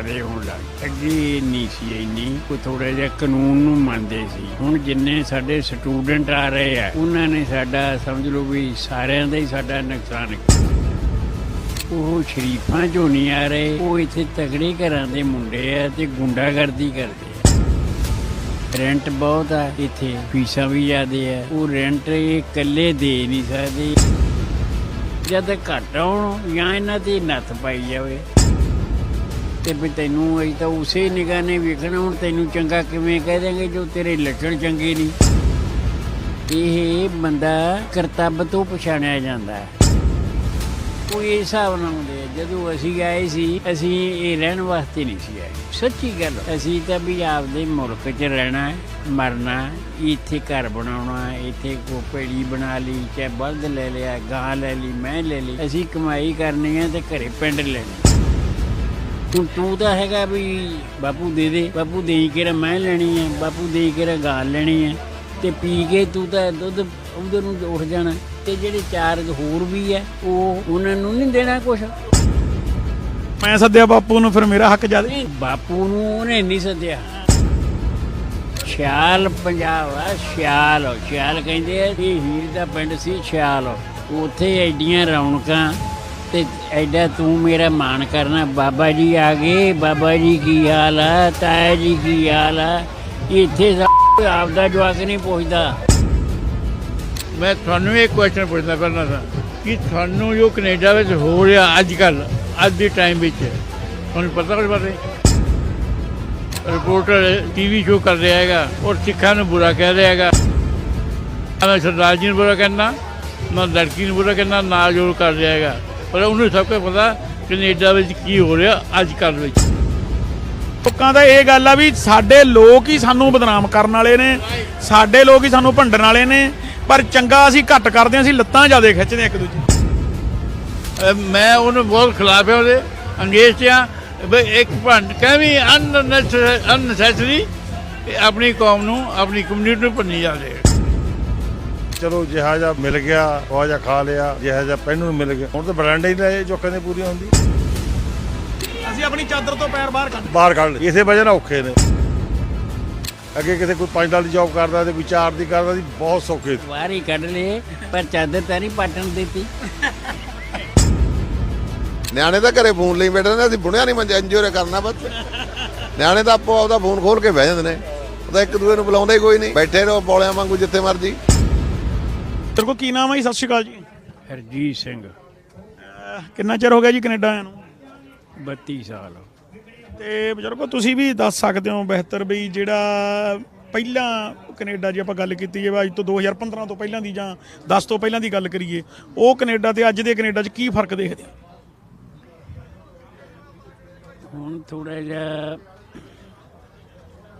ਅਰੇ ਹੁਣ ਲੱਗ ਅੱਗੇ ਨਹੀਂ ਸੀ, ਇੰਨੀ ਕੋਈ ਥੋੜਾ ਜਿਹਾ ਕਾਨੂੰਨ ਨੂੰ ਮੰਨਦੇ ਸੀ। ਹੁਣ ਜਿੰਨੇ ਸਾਡੇ ਸਟੂਡੈਂਟ ਆ ਰਹੇ ਆ, ਉਹਨਾਂ ਨੇ ਸਾਡਾ ਸਮਝ ਲਓ ਵੀ ਸਾਰਿਆਂ ਦਾ ਹੀ ਸਾਡਾ ਨੁਕਸਾਨ ਕੀਤਾ। ਉਹ ਸ਼ਰੀਫਾਂ ਚੋਂ ਨਹੀਂ ਆ ਰਹੇ, ਉਹ ਇੱਥੇ ਤਗੜੇ ਘਰਾਂ ਦੇ ਮੁੰਡੇ ਆ ਤੇ ਗੁੰਡਾਗਰਦੀ ਕਰਦੇ ਰੈਂਟ ਬਹੁਤ ਆ, ਇੱਥੇ ਫੀਸਾਂ ਵੀ ਜ਼ਿਆਦੇ ਆ। ਉਹ ਰੈਂਟ ਇਹ ਇਕੱਲੇ ਦੇ ਨਹੀਂ ਸਕਦੇ। ਜਦ ਘੱਟ ਆਉਣ ਜਾਂ ਇਹਨਾਂ ਦੀ ਨੱਥ ਪਾਈ ਜਾਵੇ। ਤੇ ਵੀ ਤੈਨੂੰ ਅਸੀਂ ਤਾਂ ਉਸੇ ਨਿਗਾਹ ਨੇ ਵੇਖਣਾ, ਹੁਣ ਤੈਨੂੰ ਚੰਗਾ ਕਿਵੇਂ ਕਹਿ ਦੇਂਗੇ ਜੋ ਤੇਰੇ ਲੱਛਣ ਚੰਗੇ ਨਹੀਂ ਇਹ ਬੰਦਾ ਕਰਤੱਵ ਤੋਂ ਪਛਾਣਿਆ ਜਾਂਦਾ ਹੈ। ਕੋਈ ਹਿਸਾਬ ਨਾਲ ਹੁੰਦੇ ਆ। ਜਦੋਂ ਅਸੀਂ ਆਏ ਸੀ, ਅਸੀਂ ਇਹ ਰਹਿਣ ਵਾਸਤੇ ਨਹੀਂ ਸੀ ਆਏ। ਸੱਚੀ ਗੱਲ, ਅਸੀਂ ਤਾਂ ਵੀ ਆਪਦੇ ਮੁਲਕ 'ਚ ਰਹਿਣਾ ਹੈ, ਮਰਨਾ ਇੱਥੇ ਘਰ ਬਣਾਉਣਾ ਇੱਥੇ ਕੋ ਪੇੜੀ ਬਣਾ ਲਈ, ਚਾਹੇ ਬਲਦ ਲੈ ਲਿਆ, ਗਾਂ ਲੈ ਲਈ ਮੈਂ ਲੈ ਲਈ। ਅਸੀਂ ਕਮਾਈ ਕਰਨੀ ਹੈ ਤੇ ਘਰੇ ਪਿੰਡ ਲੈਣੀ ਤੂੰ ਤੂੰ ਤਾਂ ਹੈਗਾ ਵੀ ਬਾਪੂ ਦੇ ਦੇ ਬਾਪੂ ਦੇਈ ਕੇ ਮੈਂ ਲੈਣੀ ਹੈ ਬਾਪੂ ਦੇਈ ਕੇ ਗਾਂ ਲੈਣੀ ਹੈ ਤੇ ਪੀ ਕੇ ਤੂੰ ਤਾਂ ਦੁੱਧ ਉਧਰ ਨੂੰ ਉੱਠ ਜਾਣਾ। ਤੇ ਜਿਹੜੇ ਚਾਰ ਹੋਰ ਵੀ ਹੈ ਉਹ ਉਹਨਾਂ ਨੂੰ ਨਹੀਂ ਦੇਣਾ ਕੁਛ। ਮੈਂ ਸੱਦਿਆ ਬਾਪੂ ਨੂੰ ਫਿਰ ਮੇਰਾ ਹੱਕ ਜਦ ਨਹੀਂ ਬਾਪੂ ਨੂੰ ਉਹਨੇ ਨਹੀਂ ਸੱਦਿਆ। ਛਿਆਲ ਪੰਜਾਬ ਆ ਛਿਆਲ ਛਿਆਲ ਕਹਿੰਦੇ ਆ ਇਹ ਹੀਰ ਦਾ ਪਿੰਡ ਸੀ ਛਿਆਲ ਉੱਥੇ ਐਡੀਆਂ ਰੌਣਕਾਂ ਤੇ ਐਡਾ ਤੂੰ ਮੇਰਾ ਮਾਣ ਕਰਨਾ। ਬਾਬਾ ਜੀ ਆ ਗਏ। ਬਾਬਾ ਜੀ ਕੀ ਹਾਲ ਆ? ਤਾਇਆ ਜੀ ਕੀ ਹਾਲ ਆ? ਇੱਥੇ ਸਭ ਆਪਦਾ ਜਵਾਕ ਨਹੀਂ ਪੁੱਛਦਾ। ਮੈਂ ਤੁਹਾਨੂੰ ਇੱਕ ਕੁਐਸਚਨ ਪੁੱਛਣਾ ਕਰਨਾ ਸੀ ਕਿ ਤੁਹਾਨੂੰ ਜੋ ਕੈਨੇਡਾ ਵਿੱਚ ਹੋ ਰਿਹਾ ਅੱਜ ਕੱਲ ਅੱਜ ਦੇ ਟਾਈਮ ਵਿੱਚ, ਤੁਹਾਨੂੰ ਪਤਾ ਕੁਝ ਬਾਰੇ ਰਿਪੋਰਟਰ ਟੀਵੀ ਸ਼ੋਅ ਕਰ ਰਿਹਾ ਹੈਗਾ ਔਰ ਸਿੱਖਾਂ ਨੂੰ ਬੁਰਾ ਕਹਿ ਰਿਹਾ ਹੈਗਾ। ਮੈਂ ਸਰਦਾਰ ਜੀ ਨੂੰ ਬੁਰਾ ਕਹਿਣਾ, ਨਾ ਲੜਕੀ ਨੂੰ ਬੁਰਾ ਕਹਿਣਾ, ਨਾ ਜੋੜ ਕਰ ਰਿਹਾ ਹੈਗਾ। ਪਰ ਉਹਨੂੰ ਸਭ ਕੁਝ ਪਤਾ ਕੈਨੇਡਾ ਵਿੱਚ ਕੀ ਹੋ ਰਿਹਾ ਅੱਜ ਕੱਲ ਵਿੱਚ। ਲੋਕਾਂ ਦਾ ਇਹ ਗੱਲ ਆ ਵੀ ਸਾਡੇ ਲੋਕ ਹੀ ਸਾਨੂੰ ਬਦਨਾਮ ਕਰਨ ਵਾਲੇ ਨੇ ਸਾਡੇ ਲੋਕ ਹੀ ਸਾਨੂੰ ਭੰਡਣ ਵਾਲੇ ਨੇ ਪਰ ਚੰਗਾ ਅਸੀਂ ਘੱਟ ਕਰਦੇ ਹਾਂ ਅਸੀਂ ਲੱਤਾਂ ਜ਼ਿਆਦਾ ਖਿੱਚਦੇ ਹਾਂ ਇੱਕ ਦੂਜੇ ਮੈਂ ਉਹਨੂੰ ਬਹੁਤ ਖਿਲਾਫ ਹੈ ਉਹਦੇ ਅੰਗਰੇਜ਼ ਤੇ ਆ ਵੀ ਇੱਕ ਭੰਡ ਕਹਿੰਦੀ ਅਨਨੈਸੈਸਰੀ ਆਪਣੀ ਕੌਮ ਨੂੰ ਆਪਣੀ ਕਮਿਊਨਿਟੀ ਨੂੰ ਭੰਨੀ ਜਾਂਦੇ ਚਲੋ ਜਿਹਾ ਜਿਹਾ ਮਿਲ ਗਿਆ ਉਹ ਜਿਹਾ ਖਾ ਲਿਆ ਜਿਹਾ ਜਿਹਾ ਪਹਿਨੂੰ ਨੂੰ ਮਿਲ ਗਿਆ। ਹੁਣ ਤਾਂ ਬਰਾਂਡੇ ਹੀ ਲਏ ਜੋ ਕਹਿੰਦੇ ਪੂਰੀ ਹੁੰਦੀ ਅਸੀਂ ਆਪਣੀ ਚਾਦਰ ਤੋਂ ਪੈਰ ਬਾਹਰ ਕੱਢ ਬਾਹਰ ਕੱਢ ਲਏ। ਇਸੇ ਵਜ੍ਹਾ ਨਾਲ ਔਖੇ ਨੇ। ਅੱਗੇ ਕਿਸੇ ਕੋਈ 5 ਸਾਲ ਦੀ ਜੌਬ ਕਰਦਾ ਤੇ ਕੋਈ 4 ਦੀ ਕਰਦਾ ਸੀ ਬਹੁਤ ਸੌਖੇ ਸੀ। ਬਾਹਰ ਹੀ ਕੱਢ ਲਏ ਪਰ ਚਾਦਰ ਤਾਂ ਨਹੀਂ ਪਾਟਣ ਦਿੱਤੀ। ਨਿਆਣੇ ਤਾਂ ਘਰੇ ਫੋਨ ਲਈ ਬੈਠੇ ਨੇ ਅਸੀਂ ਬੁਣਿਆ ਨਹੀਂ ਮੰਜੇ ਇੰਜੋਏ ਕਰਨਾ ਬਸ। ਨਿਆਣੇ ਤਾਂ ਆਪੋ ਆਪਦਾ ਫੋਨ ਖੋਲ ਕੇ ਬਹਿ ਜਾਂਦੇ ਨੇ। ਉਹ ਤਾਂ ਇੱਕ ਦੂਏ ਨੂੰ ਬੁਲਾਉਂਦੇ ਹੀ ਕੋਈ ਨਹੀਂ। ਬੈਠੇ ਰਹੋ ਬੋਲਿਆਂ ਵਾਂਗੂ ਜਿੱਥੇ ਮਰਜ਼ੀ। ਤੇਰੇ ਕੋਲ ਕੀ ਨਾਮ ਹੈ ਜੀ? ਸਤਿ ਸ਼੍ਰੀ ਅਕਾਲ ਜੀ। ਹਰਜੀਤ ਸਿੰਘ। ਅਹ ਕਿੰਨਾ ਚਿਰ ਹੋ ਗਿਆ ਜੀ ਕੈਨੇਡਾ ਆਇਆ ਨੂੰ? 32 ਸਾਲ। ਤੇ ਬਜ਼ੁਰਗੋ ਤੁਸੀਂ ਵੀ ਦੱਸ ਸਕਦੇ ਹੋ ਬਿਹਤਰ ਵੀ ਜਿਹੜਾ ਪਹਿਲਾਂ ਕੈਨੇਡਾ ਜੇ ਆਪਾਂ ਗੱਲ ਕੀਤੀ ਹੈ ਅੱਜ ਤੋਂ 2015 ਤੋਂ ਪਹਿਲਾਂ ਦੀ ਜਾਂ 10 ਤੋਂ ਪਹਿਲਾਂ ਦੀ ਗੱਲ ਕਰੀਏ ਉਹ ਕੈਨੇਡਾ ਤੇ ਅੱਜ ਦੇ ਕੈਨੇਡਾ 'ਚ ਕੀ ਫ਼ਰਕ ਦੇਖਦੇ ਹੋ? ਹੁਣ ਥੋੜਾ ਜਿਹਾ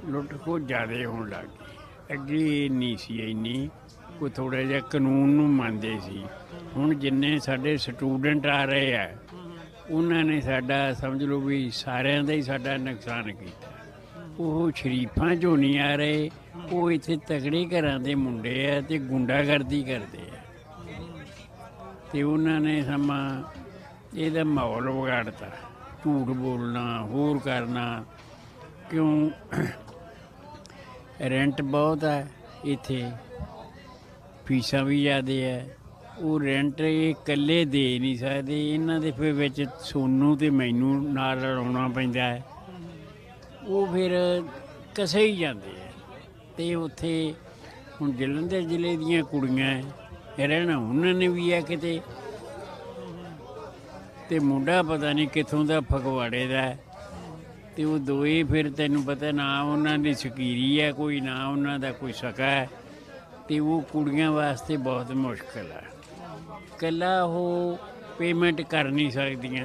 ਲੁੱਟ ਖੋ ਜ਼ਿਆਦੇ ਹੋਣ ਲੱਗ ਗਈ। ਅੱਗੇ ਨਹੀਂ ਸੀ ਇੰਨੀ। ਕੋਈ ਥੋੜਾ ਜਿਹਾ ਕਾਨੂੰਨ ਨੂੰ ਮੰਨਦੇ ਸੀ। ਹੁਣ ਜਿੰਨੇ ਸਾਡੇ ਸਟੂਡੈਂਟ ਆ ਰਹੇ ਆ, ਉਹਨਾਂ ਨੇ ਸਾਡਾ ਸਮਝ ਲਓ ਵੀ ਸਾਰਿਆਂ ਦਾ ਹੀ ਸਾਡਾ ਨੁਕਸਾਨ ਕੀਤਾ। ਉਹ ਸ਼ਰੀਫਾਂ ਚੋਂ ਨਹੀਂ ਆ ਰਹੇ, ਉਹ ਇੱਥੇ ਤਗੜੇ ਘਰਾਂ ਦੇ ਮੁੰਡੇ ਆ ਤੇ ਗੁੰਡਾਗਰਦੀ ਕਰਦੇ ਆ। ਤੇ ਉਹਨਾਂ ਨੇ ਸਮਾਂ ਇਹਦਾ ਮਾਹੌਲ ਵਿਗਾੜਤਾ। ਝੂਠ ਬੋਲਣਾ, ਹੋਰ ਕਰਨਾ, ਕਿਉਂ? ਰੈਂਟ ਬਹੁਤ ਹੈ ਇੱਥੇ। ਫੀਸਾਂ ਵੀ ਜ਼ਿਆਦੇ ਹੈ ਉਹ ਰੈਂਟ ਇਹ ਇਕੱਲੇ ਦੇ ਨਹੀਂ ਸਕਦੇ। ਇਹਨਾਂ ਦੇ ਫਿਰ ਵਿੱਚ ਸੋਨੂੰ ਤੇ ਮੈਨੂੰ ਨਾਲ ਰਲਾਉਣਾ ਪੈਂਦਾ ਹੈ। ਉਹ ਫਿਰ ਕਸੇ ਹੀ ਜਾਂਦੇ ਆ। ਤੇ ਉੱਥੇ ਹੁਣ ਜਲੰਧਰ ਜ਼ਿਲ੍ਹੇ ਦੀਆਂ ਕੁੜੀਆਂ ਰਹਿਣਾ ਉਹਨਾਂ ਨੇ ਵੀ ਆ ਕਿਤੇ। ਤੇ ਮੁੰਡਾ ਪਤਾ ਨਹੀਂ ਕਿੱਥੋਂ ਦਾ ਫਗਵਾੜੇ ਦਾ ਹੈ। ਤੇ ਉਹ ਦੋਏ ਫਿਰ ਤੈਨੂੰ ਪਤਾ ਨਾ ਉਹਨਾਂ ਦੀ ਸਕੀਰੀ ਹੈ, ਕੋਈ ਨਾ ਉਹਨਾਂ ਦਾ ਕੋਈ ਸਕਾ ਹੈ। ਤੇ ਉਹ ਕੁੜੀਆਂ ਵਾਸਤੇ ਬਹੁਤ ਮੁਸ਼ਕਲ ਹੈ ਕੱਲਾ ਉਹ ਪੇਮੈਂਟ ਕਰ ਨਹੀਂ ਸਕਦੀਆਂ।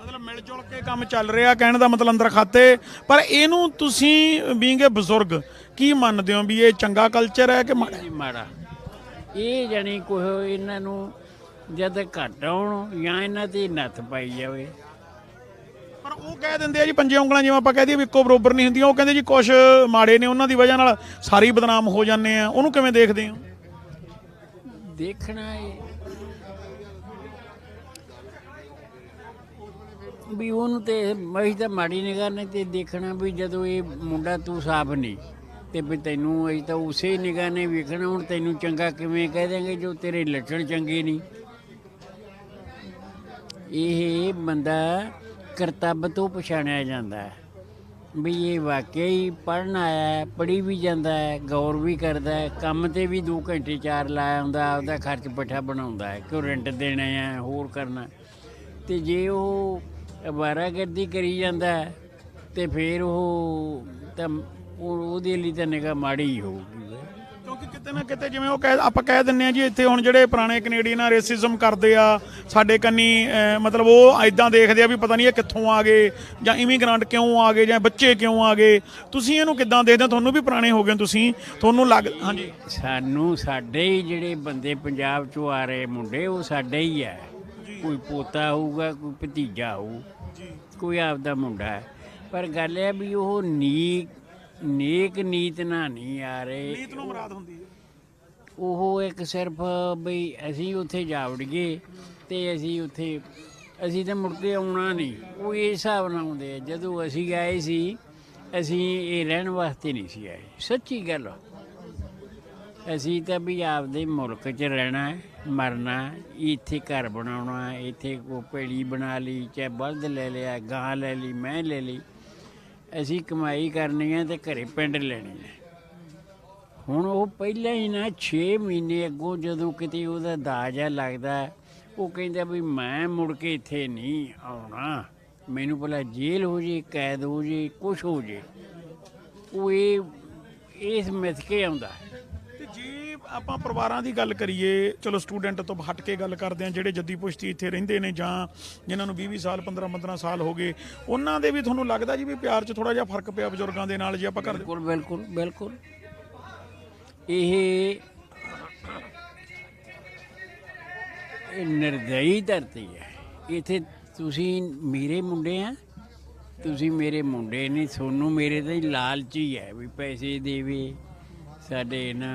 ਮਤਲਬ ਮਿਲ ਜੁਲ ਕੇ ਕੰਮ ਚੱਲ ਰਿਹਾ ਕਹਿਣ ਦਾ ਮਤਲਬ ਅੰਦਰ ਖਾਤੇ। ਪਰ ਇਹਨੂੰ ਤੁਸੀਂ ਬੀਂਗ ਬਜ਼ੁਰਗ ਕੀ ਮੰਨਦੇ ਹੋ ਵੀ ਇਹ ਚੰਗਾ ਕਲਚਰ ਹੈ ਕਿ ਮਾੜਾ? ਇਹ ਜਾਨੀ ਕੋਈ ਇਹਨਾਂ ਨੂੰ ਜਦ ਘੱਟ ਆਉਣ ਜਾਂ ਇਹਨਾਂ ਦੀ ਨੱਥ ਪਾਈ ਜਾਵੇ। ਪਰ ਉਹ ਕਹਿ ਦਿੰਦੇ ਆ ਜੀ ਪੰਜੇ ਉਂਗਲਾਂ ਜਿਵੇਂ ਆਪਾਂ ਕਹਿ ਦਈਏ ਵੀ ਇੱਕੋ ਬਰੋਬਰ ਨਹੀਂ ਹੁੰਦੀਆਂ, ਉਹ ਕਹਿੰਦੇ ਜੀ ਕੁਝ ਮਾੜੇ ਨੇ, ਉਹਨਾਂ ਦੀ ਵਜ੍ਹਾ ਨਾਲ ਸਾਰੀ ਬਦਨਾਮ ਹੋ ਜਾਂਦੇ ਆ। ਉਹਨੂੰ ਕਿਵੇਂ ਦੇਖਦੇ ਹੋ? ਦੇਖਣਾ ਇਹ ਵੀ ਉਹਨੂੰ ਤੇ ਮੈਂ ਤਾਂ ਮਾੜੀ ਨਿਗਾਹ ਨੇ ਤੇ ਦੇਖਣਾ ਵੀ ਜਦੋਂ ਇਹ ਮੁੰਡਾ ਤੂੰ ਸਾਫ਼ ਨਹੀਂ, ਤੇ ਵੀ ਤੈਨੂੰ ਅਸੀਂ ਤਾਂ ਉਸੇ ਨਿਗਾਹ ਨੇ ਵੇਖਣਾ, ਹੁਣ ਤੈਨੂੰ ਚੰਗਾ ਕਿਵੇਂ ਕਹਿ ਦੇਂਗੇ ਜੋ ਤੇਰੇ ਲੱਛਣ ਚੰਗੇ ਨਹੀਂ। ਇਹ ਬੰਦਾ ਕਰਤੱਵ ਤੋਂ ਪਛਾਣਿਆ ਜਾਂਦਾ ਹੈ। ਵੀ ਇਹ ਵਾਕਿਆ ਹੀ ਪੜਨ ਆਇਆ ਹੈ ਪੜੀ ਵੀ ਜਾਂਦਾ ਹੈ ਗੌਰ ਵੀ ਕਰਦਾ ਹੈ ਕੰਮ ਤੇ ਵੀ 2 ਘੰਟੇ ਚਾਰ ਲਾਇਆ ਹੁੰਦਾ ਆਪਦਾ ਖਰਚ ਪੱਠਾ ਬਣਾਉਂਦਾ ਹੈ ਕਿਉਂ ਰੈਂਟ ਦੇਣਾ ਹੈ ਹੋਰ ਕਰਨਾ ਤੇ ਜੇ ਉਹ ਅਵਾਰਾਗਰਦੀ ਕਰੀ ਜਾਂਦਾ ਹੈ, ਤੇ ਫਿਰ ਉਹ ਤਾਂ ਉਹਦੇ ਲਈ ਤਾਂ ਨਿਗਾਹ ਮਾੜੀ ਹੀ ਹੋਊਗੀ। ਕਿਤੇ ਨਾ ਕਿਤੇ ਜਿਵੇਂ ਉਹ ਕਹਿ ਆਪਾਂ ਕਹਿ ਦਿੰਨੇ ਆ ਜੀ ਇੱਥੇ ਹੁਣ ਜਿਹੜੇ ਪੁਰਾਣੇ ਕੈਨੇਡੀਅਨ ਆ ਰੇਸਿਜ਼ਮ ਕਰਦੇ ਆ ਸਾਡੇ ਕੰਨੀ ਮਤਲਬ ਉਹ ਐਦਾਂ ਦੇਖਦੇ ਆ ਵੀ ਪਤਾ ਨਹੀਂ ਇਹ ਕਿੱਥੋਂ ਆ ਗਏ ਜਾਂ ਇਮੀਗ੍ਰੈਂਟ ਕਿਉਂ ਆ ਗਏ ਜਾਂ ਬੱਚੇ ਕਿਉਂ ਆ ਗਏ। ਤੁਸੀਂ ਇਹਨੂੰ ਕਿੱਦਾਂ ਦੇਖਦੇ ਹੋ? ਤੁਹਾਨੂੰ ਵੀ ਪੁਰਾਣੇ ਹੋ ਗਏ ਤੁਸੀਂ। ਤੁਹਾਨੂੰ ਲੱਗ ਹਾਂਜੀ। ਸਾਨੂੰ ਸਾਡੇ ਹੀ ਜਿਹੜੇ ਬੰਦੇ ਪੰਜਾਬ ਚੋਂ ਆ ਰਹੇ ਮੁੰਡੇ ਉਹ ਸਾਡੇ ਹੀ ਹੈ ਕੋਈ ਪੋਤਾ ਹੋਊਗਾ ਕੋਈ ਭਤੀਜਾ ਹੋਊ। ਕੋਈ ਆਪਦਾ ਮੁੰਡਾ ਹੈ। ਪਰ ਗੱਲ ਇਹ ਵੀ ਉਹ ਨੀਕ ਨੇਕ ਨੀਤ ਨਾਲ ਨਹੀਂ ਆ ਰਹੇ। ਨੀਤ ਨੂੰ ਮਰਾਦ ਹੁੰਦੀ ਉਹ ਇੱਕ ਸਿਰਫ ਬਈ ਅਸੀਂ ਉੱਥੇ ਜਾ ਵੜੀਏ ਤੇ ਅਸੀਂ ਉੱਥੇ, ਅਸੀਂ ਤਾਂ ਮੁੜ ਕੇ ਆਉਣਾ ਨਹੀਂ। ਉਹ ਇਹ ਹਿਸਾਬ ਨਾਲ ਆਉਂਦੇ ਆ, ਜਦੋਂ ਅਸੀਂ ਆਏ ਸੀ, ਅਸੀਂ ਇਹ ਰਹਿਣ ਵਾਸਤੇ ਨਹੀਂ ਸੀ ਆਏ। ਸੱਚੀ ਗੱਲ ਅਸੀਂ ਤਾਂ ਵੀ ਆਪਦੇ ਮੁਲਕ 'ਚ ਰਹਿਣਾ ਮਰਨਾ ਇੱਥੇ ਘਰ ਬਣਾਉਣਾ ਇੱਥੇ ਕੋ ਭੇੜੀ ਬਣਾ ਲਈ, ਚਾਹੇ ਬਲਦ ਲੈ ਲਿਆ, ਗਾਂ ਲੈ ਲਈ ਮੈਂ ਲੈ ਲਈ। ਅਸੀਂ ਕਮਾਈ ਕਰਨੀ ਹੈ ਤੇ ਘਰੇ ਪਿੰਡ ਲੈਣੀ ਹੈ। ਹੁਣ ਉਹ ਪਹਿਲਾਂ ਹੀ ਨਾ 6 ਮਹੀਨੇ ਅੱਗੋਂ ਜਦੋਂ ਕਿਤੇ ਉਹਦਾ ਦਾਜਾ ਲੱਗਦਾ ਹੈ, ਉਹ ਕਹਿੰਦਾ ਵੀ ਮੈਂ ਮੁੜ ਕੇ ਇੱਥੇ ਨਹੀਂ ਆਉਣਾ। ਮੈਨੂੰ ਭਲਾ ਜੇਲ੍ਹ ਹੋ ਜੇ ਕੈਦ ਹੋ ਜੇ ਕੁਛ ਹੋ ਜੇ। ਉਹ ਇਹ ਇਸ ਮਿੱਥ ਕੇ ਆਉਂਦਾ। ਤੇ ਜੇ ਆਪਾਂ ਪਰਿਵਾਰਾਂ ਦੀ ਗੱਲ ਕਰੀਏ ਚਲੋ ਸਟੂਡੈਂਟ ਤੋਂ ਹਟ ਕੇ ਗੱਲ ਕਰਦੇ ਆ ਜਿਹੜੇ ਜੱਦੀ ਪੁਸ਼ਤੀ ਇੱਥੇ ਰਹਿੰਦੇ ਨੇ ਜਾਂ ਜਿਨ੍ਹਾਂ ਨੂੰ 20 ਸਾਲ 15 15 ਸਾਲ ਹੋ ਗਏ ਉਹਨਾਂ ਦੇ ਵੀ ਤੁਹਾਨੂੰ ਲੱਗਦਾ ਜੀ ਵੀ ਪਿਆਰ 'ਚ ਥੋੜਾ ਜਿਹਾ ਫ਼ਰਕ ਪਿਆ ਬਜ਼ੁਰਗਾਂ ਦੇ ਨਾਲ ਜੇ ਆਪਾਂ ਕਰਦੇ ਬਿਲਕੁਲ ਬਿਲਕੁਲ ਬਿਲਕੁਲ। ਇਹ ਇਹ ਨਿਰਦਈ ਧਰਤੀ ਹੈ। ਇੱਥੇ ਤੁਸੀਂ ਮੇਰੇ ਮੁੰਡੇ ਆ। ਤੁਸੀਂ ਮੇਰੇ ਮੁੰਡੇ ਨਹੀਂ ਤੁਹਾਨੂੰ ਮੇਰੇ ਤੇ ਲਾਲਚੀ ਹੈ ਵੀ ਪੈਸੇ ਦੇਵੇ ਸਾਡੇ ਨਾ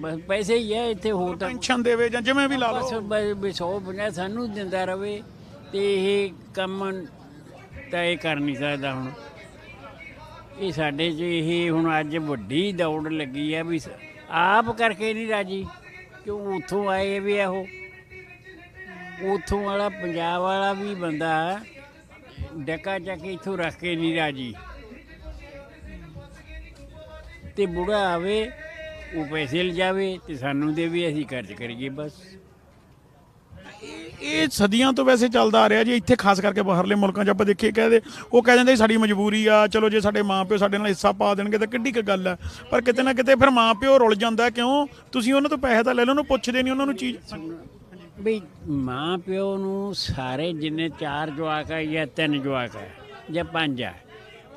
ਬਸ ਪੈਸੇ ਹੀ ਹੈ ਇੱਥੇ ਹੋਰ ਤਾਂ ਦੇਵੇ ਜਾਂ ਜਿਵੇਂ ਵੀ ਲਾ ਬਸ ਲਓ। ਬ- ਸੌ ਪੰਜਾਹ ਸਾਨੂੰ ਦਿੰਦਾ ਰਵੇ ਤੇ ਇਹ ਕੰਮ ਤਾਂ ਇਹ ਕਰ ਨਹੀਂ ਸਕਦਾ ਹੁਣ। ਇਹ ਸਾਡੇ 'ਚ ਇਹ ਹੁਣ ਅੱਜ ਵੱਡੀ ਦੌੜ ਲੱਗੀ ਆ ਵੀ ਆਪ ਕਰਕੇ ਨਹੀਂ ਰਾਜੀ। ਕਿਉਂ ਉੱਥੋਂ ਆਏ ਵੀ ਆ ਉਹ? ਉੱਥੋਂ ਵਾਲਾ ਪੰਜਾਬ ਵਾਲਾ ਵੀ ਬੰਦਾ ਡੱਕਾ ਚੱਕ ਕੇ ਇੱਥੋਂ ਰੱਖ ਕੇ ਨਹੀਂ ਰਾਜੀ। ਤੇ ਬੁੜਾ ਆਵੇ, ਉਹ ਪੈਸੇ ਲਿਜਾਵੇ ਤੇ ਸਾਨੂੰ ਦੇਵੇ ਅਸੀਂ ਖਰਚ ਕਰੀਏ ਬਸ। ਇਹ ਸਦੀਆਂ ਤੋਂ ਵੈਸੇ ਚੱਲਦਾ ਆ ਰਿਹਾ ਜੀ, ਇੱਥੇ ਖਾਸ ਕਰਕੇ ਬਾਹਰਲੇ ਮੁਲਕਾਂ 'ਚ ਆਪਾਂ ਦੇਖੀਏ ਕਹਦੇ ਉਹ ਕਹਿ ਦਿੰਦੇ ਸਾਡੀ ਮਜਬੂਰੀ ਆ, ਚਲੋ ਜੇ ਸਾਡੇ ਮਾਪਿਓ ਸਾਡੇ ਨਾਲ ਹਿੱਸਾ ਪਾ ਦੇਣਗੇ ਤਾਂ ਕਿੱਡੀ ਕੁ ਗੱਲ ਆ। ਪਰ ਕਿਤੇ ਨਾ ਕਿਤੇ ਫਿਰ ਮਾਪਿਓ ਰੁਲ ਜਾਂਦਾ ਕਿਉਂ? ਤੁਸੀਂ ਉਹਨਾਂ ਤੋਂ ਪੈਸੇ ਤਾਂ ਲੈ ਲਓ, ਉਹਨੂੰ ਪੁੱਛਦੇ ਨਹੀਂ, ਉਹਨਾਂ ਨੂੰ ਚੀਜ਼ ਬਈ ਮਾਂ ਪਿਓ ਨੂੰ ਸਾਰੇ ਜਿੰਨੇ ਚਾਰ ਜਵਾਕ ਆ, ਜਾਂ ਤਿੰਨ ਜਵਾਕ ਆ, ਜਾਂ ਪੰਜ ਆ,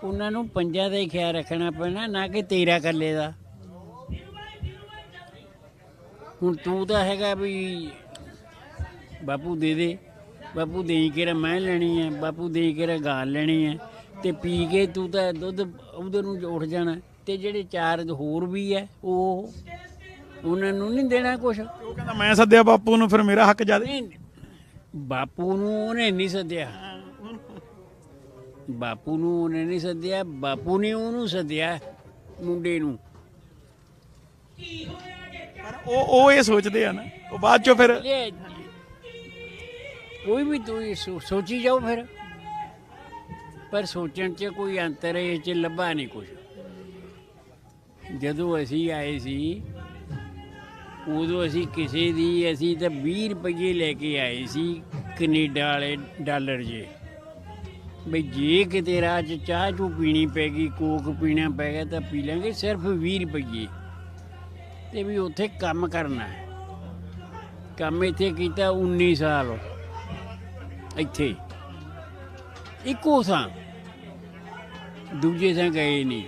ਉਹਨਾਂ ਨੂੰ ਪੰਜਾਂ ਦਾ ਹੀ ਖਿਆਲ ਰੱਖਣਾ ਪੈਣਾ, ਨਾ ਕਿ ਤੇਰਾ ਇਕੱਲੇ ਦਾ। ਹੁਣ ਤੂੰ ਤਾਂ ਹੈਗਾ ਵੀ ਬਾਪੂ ਦੇ ਦੇ। ਬਾਪੂ ਦੇਈ ਕੇ ਮੈਂ ਲੈਣੀ ਹੈ? ਬਾਪੂ ਦੇਈ ਕੇ ਗਾਂ ਲੈਣੀ ਹੈ? ਤੇ ਪੀ ਕੇ ਤੂੰ ਤਾਂ ਦੁੱਧ ਉਧਰ ਨੂੰ ਉੱਠ ਜਾਣਾ। ਤੇ ਜਿਹੜੇ ਚਾਰ ਹੋਰ ਵੀ ਹੈ ਉਹ ਉਹਨਾਂ ਨੂੰ ਨਹੀਂ ਦੇਣਾ ਕੁਛ। ਉਹ ਕਹਿੰਦਾ ਮੈਂ ਸੱਦਿਆ ਬਾਪੂ ਨੂੰ ਫਿਰ ਮੇਰਾ ਹੱਕ ਜ਼ਿਆਦਾ ਬਾਪੂ ਨੂੰ ਉਹਨੇ ਨਹੀਂ ਸੱਦਿਆ। ਬਾਪੂ ਨੂੰ ਉਹਨੇ ਨਹੀਂ ਸੱਦਿਆ ਬਾਪੂ ਨੇ ਉਹਨੂੰ ਸੱਦਿਆ ਮੁੰਡੇ ਨੂੰ। ਪਰ ਉਹ ਉਹ ਇਹ ਸੋਚਦੇ ਆ ਨਾ। ਉਹ ਬਾਅਦ ਚੋਂ ਫਿਰ ਕੋਈ ਵੀ ਤੁਸੀਂ ਸੋ- ਸੋਚੀ ਜਾਓ ਫਿਰ। ਪਰ ਸੋਚਣ 'ਚ ਕੋਈ ਅੰਤਰ ਇਹ 'ਚ ਲੱਭਾ ਨਹੀਂ ਕੁਝ ਜਦੋਂ ਅਸੀਂ ਆਏ ਸੀ, ਉਦੋਂ ਅਸੀਂ ਕਿਸੇ ਦੀ, ਅਸੀਂ ਤਾਂ 20 ਰੁਪਏ ਲੈ ਕੇ ਆਏ ਸੀ ਕੈਨੇਡਾ ਵਾਲੇ ਡਾਲਰ ਜੇ। ਬਈ ਜੇ ਕਿਤੇ ਰਾਹ 'ਚ ਚਾਹ ਚੂ ਪੀਣੀ ਪੈਗੀ ਕੋਕ ਪੀਣਾ ਪੈ ਗਿਆ, ਤਾਂ ਪੀ ਲਾਂਗੇ ਸਿਰਫ 20 ਰੁਪਏ ਤੇ ਵੀ ਉੱਥੇ ਕੰਮ ਕਰਨਾ ਹੈ। ਕੰਮ ਇੱਥੇ ਕੀਤਾ 19 ਸਾਲ। ਇੱਥੇ। ਇੱਕੋ ਥਾਂ। ਦੂਜੇ ਥਾਂ ਗਏ ਨਹੀਂ।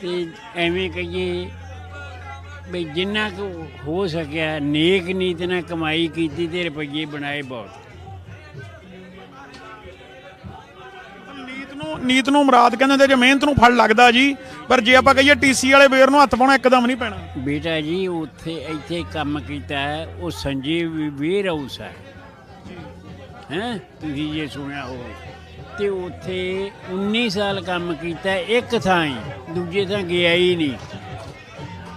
ਤੇ ਐਵੇਂ ਕਹੀਏ ਵੀ ਜਿੰਨਾ ਕੁ ਹੋ ਸਕਿਆ ਨੇਕ ਨੀਤ ਨਾਲ ਕਮਾਈ ਕੀਤੀ ਤੇ ਰੁਪਈਏ ਬਣਾਏ ਬਹੁਤ। ਨੀਤ ਨੂੰ ਨੀਤ ਨੂੰ ਮੁਰਾਦ ਕਹਿੰਦੇ ਹੁੰਦੇ ਜੇ ਮਿਹਨਤ ਨੂੰ ਫਲ ਲੱਗਦਾ ਜੀ ਪਰ ਜੇ ਆਪਾਂ ਕਹੀਏ ਟੀਸੀ ਵਾਲੇ ਬੇਰ ਨੂੰ ਹੱਥ ਪਾਉਣਾ ਇੱਕਦਮ ਨਹੀਂ ਪੈਣਾ। ਬੇਟਾ ਜੀ ਉੱਥੇ ਇੱਥੇ ਕੰਮ ਕੀਤਾ ਉਹ ਸੰਜੀਵ ਵੇਅਰ ਹਾਊਸ ਹੈ। ਹੈ? ਤੁਸੀਂ ਜੇ ਸੁਣਿਆ ਹੋ ਤੇ ਉੱਥੇ 19 ਸਾਲ ਕੰਮ ਕੀਤਾ ਇੱਕ ਥਾਂ ਹੀ ਦੂਜੇ ਥਾਂ ਗਿਆ ਹੀ ਨਹੀਂ।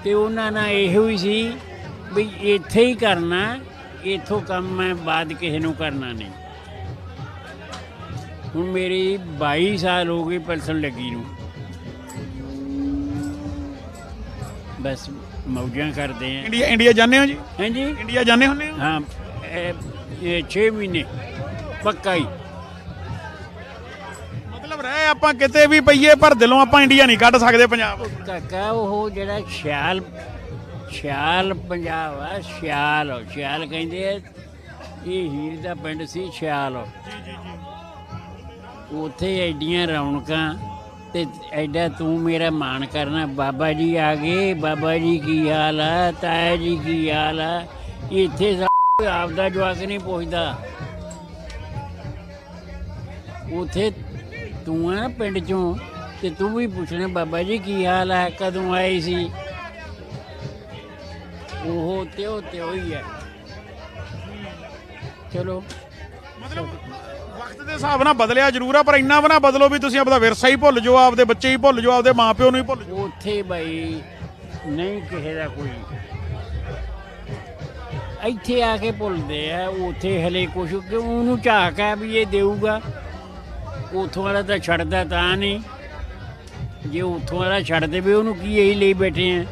ਤੇ ਉਹਨਾਂ ਨਾਲ ਇਹੋ ਹੀ ਸੀ ਵੀ ਇੱਥੇ ਹੀ ਕਰਨਾ ਇੱਥੋਂ ਕੰਮ ਮੈਂ ਬਾਅਦ ਕਿਸੇ ਨੂੰ ਕਰਨਾ ਨਹੀਂ। ਹੁਣ ਮੇਰੀ 22 ਸਾਲ ਹੋ ਗਏ ਪਲਸਨ ਲੱਗੀ ਨੂੰ। ਬਸ ਮੌਜਾਂ ਕਰਦੇ ਆਂ। ਇੰਡੀਆ ਇੰਡੀਆ ਜਾਂਦੇ ਹੋ ਜੀ? ਹਾਂਜੀ ਇੰਡੀਆ ਜਾਂਦੇ ਹੁੰਦੇ ਹੋ? ਹਾਂ ਇਹ 6 ਮਹੀਨੇ। ਪੱਕਾ ਹੀ। ਮਤਲਬ ਰਹਿ ਆਪਾਂ ਕਿਤੇ ਵੀ ਪਈਏ ਪਰ ਦਿਲੋਂ ਆਪਾਂ ਇੰਡੀਆ ਨਹੀਂ ਕੱਢ ਸਕਦੇ ਪੰਜਾਬ। ਕਾਕਾ ਉਹ ਜਿਹੜਾ ਖਿਆਲ ਖਿਆਲ ਪੰਜਾਬ ਆ ਖਿਆਲ ਖਿਆਲ ਕਹਿੰਦੇ ਆ ਇਹ ਹੀਰ ਦਾ ਪਿੰਡ ਸੀ ਖਿਆਲ ਉੱਥੇ ਐਡੀਆਂ ਰੌਣਕਾਂ ਤੇ ਐਡਾ ਤੂੰ ਮੇਰਾ ਮਾਣ ਕਰਨਾ। ਬਾਬਾ ਜੀ ਆ ਗਏ ਬਾਬਾ ਜੀ ਕੀ ਹਾਲ ਆ ਤਾਇਆ ਜੀ ਕੀ ਹਾਲ ਆ? ਇੱਥੇ ਆਪਦਾ ਜਵਾਕ ਨਹੀਂ ਪੁੱਛਦਾ। ਉਥੇ ਤੂੰ ਆ ਨਾ ਪਿੰਡ ਚੋਂ ਤੇ ਤੂੰ ਵੀ ਪੁੱਛਣਾ ਬਾਬਾ ਜੀ ਕੀ ਹਾਲ ਹੈ ਕਦੋਂ ਆਏ ਸੀ? ਉਹ ਤੇ ਉਹ ਤੇ ਉਹੀ ਹੈ। ਚਲੋ। ਮਤਲਬ ਵਕਤ ਦੇ ਹਿਸਾਬ ਨਾਲ ਬਦਲਿਆ ਜ਼ਰੂਰ ਆ ਪਰ ਇੰਨਾ ਵੀ ਨਾ ਬਦਲੋ ਵੀ ਤੁਸੀਂ ਆਪਦਾ ਵਿਰਸਾ ਹੀ ਭੁੱਲ ਜਾਓ ਆਪਦੇ ਬੱਚੇ ਹੀ ਭੁੱਲ ਜਾਓ ਆਪਦੇ ਮਾਪਿਓ ਨੂੰ ਹੀ ਭੁੱਲ ਜਾਓ। ਉੱਥੇ ਬਈ ਨਹੀਂ ਕਿਸੇ ਦਾ ਕੋਈ। ਇੱਥੇ ਆ ਕੇ ਭੁੱਲਦੇ ਆ ਉੱਥੇ ਹਲੇ ਕੁਛ ਕਿ ਉਹਨੂੰ ਝਾਕ ਹੈ ਵੀ ਇਹ ਦੇਊਗਾ? ਉਥੋਂ ਵਾਲਾ ਤਾਂ ਛੱਡਦਾ ਤਾਂ ਨਹੀਂ। ਜੇ ਉਥੋਂ ਵਾਲਾ ਛੱਡ ਦੇਵੇ ਉਹਨੂੰ ਕੀ ਇਹੀ ਲਈ ਬੈਠੇ ਆ?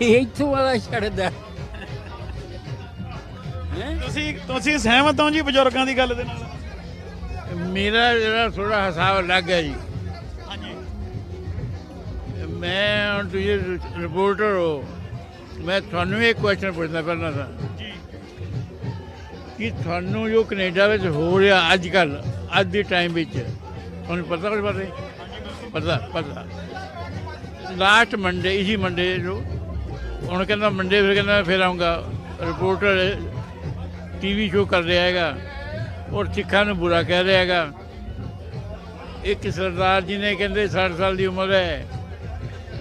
ਇੱਥੋਂ ਵਾਲਾ ਛੱਡਦਾ। ਹੈਂ? ਤੁਸੀਂ ਤੁਸੀਂ ਸਹਿਮਤ ਹੋ ਜੀ ਬਜ਼ੁਰਗਾਂ ਦੀ ਗੱਲ ਦੇ ਨਾਲ? ਮੇਰਾ ਜਿਹੜਾ ਥੋੜਾ ਹਿਸਾਬ ਲੱਗ ਗਿਆ ਜੀ। ਹਾਂਜੀ। ਮੈਂ ਹੁਣ ਤੁਸੀਂ ਰਿਪੋਰਟਰ ਹੋ ਮੈਂ ਤੁਹਾਨੂੰ ਇੱਕ ਕੁਐਸਚਨ ਪੁੱਛਣਾ ਪਹਿਲਾਂ ਤਾਂ। ਜੀ। ਕਿ ਤੁਹਾਨੂੰ ਜੋ ਕੈਨੇਡਾ ਵਿੱਚ ਹੋ ਰਿਹਾ ਅੱਜ ਕੱਲ ਅੱਜ ਦੇ ਟਾਈਮ ਵਿੱਚ। ਤੁਹਾਨੂੰ ਪਤਾ ਕੁਝ ਬਾਰੇ ਪਤਾ ਪਤਾ। ਲਾਸਟ ਮੰਡੇ ਇਸੀ ਮੰਡੇ ਜੋ। ਹੁਣ ਕਹਿੰਦਾ ਮੰਡੇ ਫਿਰ ਕਹਿੰਦਾ ਫਿਰ ਆਉਂਗਾ ਰਿਪੋਰਟਰ ਟੀਵੀ ਸ਼ੋਅ ਕਰ ਰਿਹਾ ਹੈਗਾ। ਔਰ ਸਿੱਖਾਂ ਨੂੰ ਬੁਰਾ ਕਹਿ ਰਿਹਾ ਹੈਗਾ। ਇੱਕ ਸਰਦਾਰ ਜੀ ਨੇ ਕਹਿੰਦੇ 60 ਸਾਲ ਦੀ ਉਮਰ ਹੈ।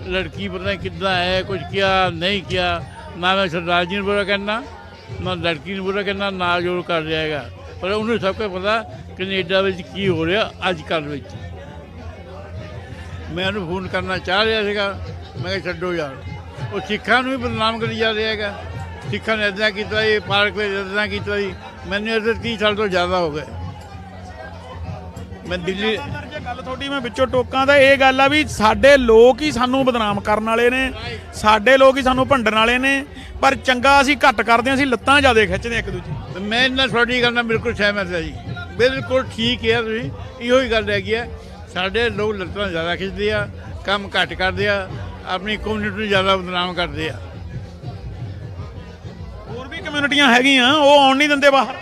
ਲੜਕੀ ਪਤਾ ਕਿੱਦਾਂ ਹੈ ਕੁਝ ਕਿਹਾ, ਨਹੀਂ ਕਿਹਾ। ਨਾ ਮੈਂ ਸਰਦਾਰ ਜੀ ਨੂੰ ਬੁਰਾ ਕਹਿਣਾ, ਨਾ ਲੜਕੀ ਨੂੰ ਬੁਰਾ ਕਹਿਣਾ ਨਾ ਜੋੜ ਕਰ ਰਿਹਾ ਹੈਗਾ। ਪਰ ਉਹਨੂੰ ਸਭ ਕੁਝ ਪਤਾ ਕੈਨੇਡਾ ਵਿੱਚ ਕੀ ਹੋ ਰਿਹਾ ਅੱਜ ਕੱਲ੍ਹ ਵਿੱਚ। ਮੈਂ ਉਹਨੂੰ ਫੋਨ ਕਰਨਾ ਚਾਹ ਰਿਹਾ ਸੀਗਾ। ਮੈਂ ਕਿਹਾ ਛੱਡੋ ਯਾਰ। ਉਹ ਸਿੱਖਾਂ ਨੂੰ ਵੀ ਬਦਨਾਮ ਕਰੀ ਜਾ ਰਿਹਾ ਹੈਗਾ। ਸਿੱਖਾਂ ਨੇ ਇੱਦਾਂ ਕੀਤਾ ਜੀ, ਪਾਰਕ ਵਿੱਚ ਇੱਦਾਂ ਕੀਤਾ ਜੀ। ਮੈਨੂੰ ਇੱਥੇ 30 ਸਾਲ ਤੋਂ ਜ਼ਿਆਦਾ ਹੋ ਗਏ। ਮੈਂ ਦਿੱਲੀ ਗੱਲ ਤੁਹਾਡੀ ਮੈਂ ਵਿੱਚੋਂ ਟੋਕਾਂ ਤਾਂ ਇਹ ਗੱਲ ਆ ਵੀ ਸਾਡੇ ਲੋਕ ਹੀ ਸਾਨੂੰ ਬਦਨਾਮ ਕਰਨ ਵਾਲੇ ਨੇ ਸਾਡੇ ਲੋਕ ਹੀ ਸਾਨੂੰ ਭੰਡਣ ਵਾਲੇ ਨੇ ਪਰ ਚੰਗਾ ਅਸੀਂ ਘੱਟ ਕਰਦੇ ਹਾਂ ਅਸੀਂ ਲੱਤਾਂ ਜ਼ਿਆਦਾ ਖਿੱਚਦੇ ਹਾਂ ਇੱਕ ਦੂਜੇ ਤੇ ਮੈਂ ਇਹਨਾਂ ਤੁਹਾਡੀ ਗੱਲ ਨਾਲ ਬਿਲਕੁਲ ਸਹਿਮਤ ਹਾਂ ਜੀ। ਬਿਲਕੁਲ ਠੀਕ ਹੈ ਤੁਸੀਂ ਇਹੋ ਹੀ ਗੱਲ ਹੈਗੀ ਹੈ ਸਾਡੇ ਲੋਕ ਲੱਤਾਂ ਜ਼ਿਆਦਾ ਖਿੱਚਦੇ ਆ ਕੰਮ ਘੱਟ ਕਰਦੇ ਆ ਆਪਣੀ ਕਮਿਊਨਿਟੀ ਨੂੰ ਜ਼ਿਆਦਾ ਬਦਨਾਮ ਕਰਦੇ ਆ। ਹੋਰ ਵੀ ਕਮਿਊਨਿਟੀਆਂ ਹੈਗੀਆਂ ਉਹ ਆਉਣ ਨਹੀਂ ਦਿੰਦੇ ਬਾਹਰ।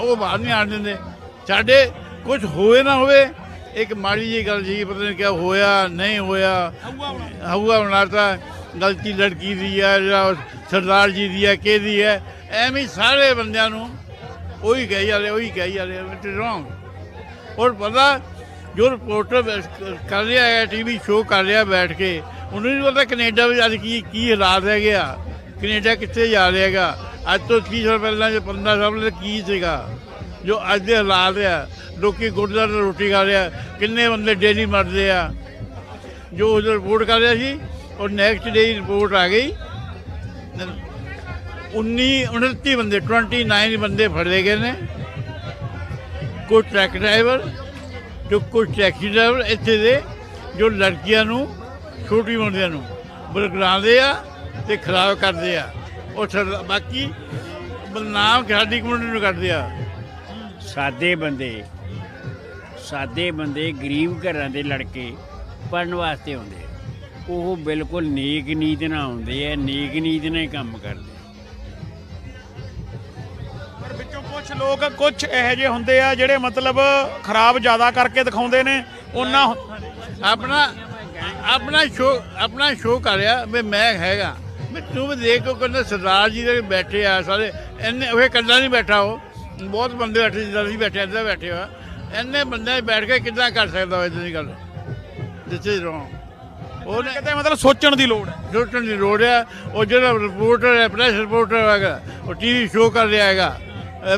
ਉਹ ਬਾਹਰ ਨਹੀਂ ਆਣ ਦਿੰਦੇ। ਸਾਡੇ ਕੁਝ ਹੋਏ ਨਾ ਹੋਵੇ ਇੱਕ ਮਾੜੀ ਜੀ ਗੱਲ ਜੀ ਪਤਾ ਨਹੀਂ ਕਿਆ ਹੋਇਆ, ਨਹੀਂ ਹੋਇਆ। ਹਊਆ ਬਣਾਤਾ ਗਲਤੀ ਲੜਕੀ ਦੀ ਹੈ ਜਾਂ ਸਰਦਾਰ ਜੀ ਦੀ ਹੈ, ਕਿਹਦੀ ਹੈ। ਐਵੇਂ ਹੀ ਸਾਰੇ ਬੰਦਿਆਂ ਨੂੰ ਉਹੀ ਕਹੀ ਜਾਂਦੇ, ਉਹੀ ਕਹੀ ਜਾਂਦੇ ਇਟ ਇਜ਼ ਰੋਂਗ ਔਰ ਪਤਾ, ਜੋ ਰਿਪੋਰਟਰ ਕਰ ਰਿਹਾ ਹੈ ਟੀਵੀ ਸ਼ੋਅ ਕਰ ਰਿਹਾ ਬੈਠ ਕੇ, ਉਹਨੂੰ ਨਹੀਂ ਪਤਾ ਕੈਨੇਡਾ ਵਿੱਚ ਅੱਜ ਕੀ ਕੀ ਹਾਲਾਤ ਹੈਗੇ ਆ। ਕੈਨੇਡਾ ਕਿੱਥੇ ਜਾ ਰਿਹਾ ਹੈਗਾ? ਅੱਜ ਤੋਂ 30 ਸਾਲ ਪਹਿਲਾਂ ਜੇ 15 ਸਾਲ ਪਹਿਲਾਂ ਕੀ ਸੀਗਾ? ਜੋ ਅੱਜ ਦੇ ਹਾਲਾਤ ਆ ਲੋਕੀ ਗੁਰਦੁਆਰੇ ਤੋਂ ਰੋਟੀ ਖਾ ਰਿਹਾ, ਕਿੰਨੇ ਬੰਦੇ ਡੇਲੀ ਮਰਦੇ ਆ। ਜੋ ਉਹ ਰਿਪੋਰਟ ਕਰ ਰਿਹਾ ਸੀ ਔਰ ਨੈਕਸਟ ਡੇ ਰਿਪੋਰਟ ਆ ਗਈ। 19 29 ਬੰਦੇ 29 ਬੰਦੇ ਫੜੇ ਗਏ ਨੇ। ਕੋਈ ਟਰੱਕ ਡਰਾਈਵਰ, ਜੋ ਕੋਈ ਟੈਕਸੀ ਡਰਾਈਵਰ ਇੱਥੇ ਦੇ, ਜੋ ਲੜਕੀਆਂ ਨੂੰ, ਛੋਟੀ ਮੁੰਡਿਆਂ ਨੂੰ ਬਲਗਲਾਉਂਦੇ ਆ ਤੇ ਖਰਾਬ ਕਰਦੇ ਆ। ਉਹ ਸਰਦਾ- ਬਾਕੀ ਬਦਨਾਮ, ਸਾਡੀ ਕਮਿਊਨਿਟੀ ਨੂੰ ਕਰਦੇ ਆ। ਸਾਦੇ ਬੰਦੇ ਸਾਦੇ ਬੰਦੇ ਗਰੀਬ ਘਰਾਂ ਦੇ ਲੜਕੇ ਪੜਨ ਵਾਸਤੇ ਆਉਂਦੇ ਆ। ਉਹ ਬਿਲਕੁਲ ਨੇਕ ਨੀਤ ਨਾਲ ਆਉਂਦੇ ਆ, ਨੇਕ ਨੀਤ ਨਾਲ ਹੀ ਕੰਮ ਕਰਦੇ ਪਰ ਵਿੱਚੋਂ ਕੁਝ ਲੋਕ ਕੁਝ ਇਹੋ ਜਿਹੇ ਹੁੰਦੇ ਆ ਜਿਹੜੇ ਮਤਲਬ ਖਰਾਬ ਜ਼ਿਆਦਾ ਕਰਕੇ ਦਿਖਾਉਂਦੇ ਨੇ, ਉਹਨਾਂ ਆਪਣਾ ਆਪਣਾ ਸ਼ੋ ਆਪਣਾ ਸ਼ੋ ਕਰ ਰਿਹਾ ਵੀ ਮੈਂ ਹੈਗਾ। ਮੈਂ ਤੂੰ ਵੀ ਦੇਖ ਕੋ ਕਹਿੰਦਾ ਸਰਦਾਰ ਜੀ ਦੇ ਬੈਠੇ ਆ ਸਾਰੇ, ਇੰਨੇ ਉਹ ਇਕੱਲਾ ਨਹੀਂ ਬੈਠਾ ਉਹ। ਬਹੁਤ ਬੰਦੇ ਬੈਠੇ ਜਿੱਦਾਂ ਅਸੀਂ ਬੈਠੇ ਇੱਦਾਂ ਬੈਠੇ ਆ। ਇੰਨੇ ਬੰਦੇ ਬੈਠ ਕੇ ਕਿੱਦਾਂ ਕਰ ਸਕਦਾ ਇਦਾਂ ਦੀ ਗੱਲ? ਇਜ਼ ਰੋਂਗ ਉਹਨੇ ਕਿਤੇ ਮਤਲਬ ਸੋਚਣ ਦੀ ਲੋੜ ਹੈ। ਸੋਚਣ ਦੀ ਲੋੜ ਆ। ਉਹ ਜਿਹੜਾ ਰਿਪੋਰਟਰ ਹੈ ਪ੍ਰੈਸ ਰਿਪੋਰਟਰ ਹੈਗਾ ਉਹ ਟੀਵੀ ਸ਼ੋਅ ਕਰ ਰਿਹਾ ਹੈਗਾ।